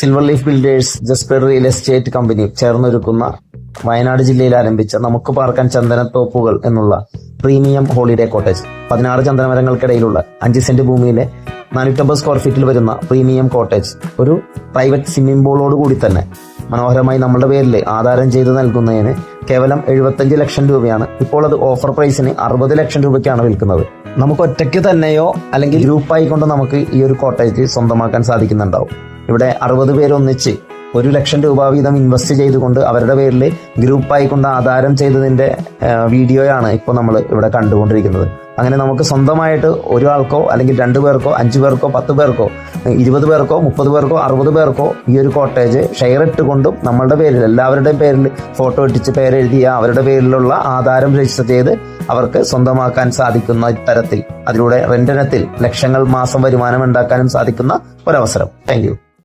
Silver leaf builders jasper real estate company ചേർന്നൊരുക്കുന്ന Wayanad ജില്ലയിൽ ആരംഭിച്ച നമുക്ക് പാർക്കാൻ ചന്ദനത്തോപ്പുകൾ എന്നുള്ള പ്രീമിയം ഹോളിഡേ കോട്ടേജ്. പതിനാറ് ചന്ദനമരങ്ങൾക്കിടയിലുള്ള അഞ്ച് സെന്റ് ഭൂമിയിലെ നാനൂറ്റമ്പത് സ്ക്വയർ ഫീറ്റിൽ വരുന്ന പ്രീമിയം കോട്ടേജ്. ഒരു പ്രൈവറ്റ് സ്വിമ്മിംഗ് പൂളോട് കൂടി തന്നെ മനോഹരമായി നമ്മുടെ പേരിൽ ആധാരം ചെയ്ത് നൽകുന്നതിന് കേവലം എഴുപത്തഞ്ച് ലക്ഷം രൂപയാണ്. ഇപ്പോൾ അത് ഓഫർ പ്രൈസിന് അറുപത് ലക്ഷം രൂപയ്ക്കാണ് വിൽക്കുന്നത്. നമുക്ക് ഒറ്റയ്ക്ക് തന്നെയോ അല്ലെങ്കിൽ ഗ്രൂപ്പായി കൊണ്ട് നമുക്ക് ഈ ഒരു കോട്ടേജ് സ്വന്തമാക്കാൻ സാധിക്കുന്നുണ്ടാവും. ഇവിടെ അറുപത് പേരൊന്നിച്ച് ഒരു ലക്ഷം രൂപ വീതം ഇൻവെസ്റ്റ് ചെയ്തുകൊണ്ട് അവരുടെ പേരിൽ ഗ്രൂപ്പായി കൊണ്ട് ആധാരം ചെയ്തതിന്റെ വീഡിയോയാണ് ഇപ്പോൾ നമ്മൾ ഇവിടെ കണ്ടുകൊണ്ടിരിക്കുന്നത്. അങ്ങനെ നമുക്ക് സ്വന്തമായിട്ട് ഒരാൾക്കോ അല്ലെങ്കിൽ രണ്ട് പേർക്കോ അഞ്ച് പേർക്കോ പത്ത് പേർക്കോ ഇരുപത് പേർക്കോ മുപ്പത് പേർക്കോ അറുപത് പേർക്കോ ഈ ഒരു കോട്ടേജ് ഷെയർ ഇട്ടുകൊണ്ടും നമ്മളുടെ പേരിൽ എല്ലാവരുടെയും പേരിൽ ഫോട്ടോ ഇട്ടിച്ച് പേരെഴുതിയ അവരുടെ പേരിലുള്ള ആധാരം രജിസ്റ്റർ ചെയ്ത് അവർക്ക് സ്വന്തമാക്കാൻ സാധിക്കുന്ന ഇത്തരത്തിൽ അതിലൂടെ റെന്റിനത്തിൽ ലക്ഷങ്ങൾ മാസം വരുമാനം ഉണ്ടാക്കാനും സാധിക്കുന്ന ഒരവസരം. താങ്ക്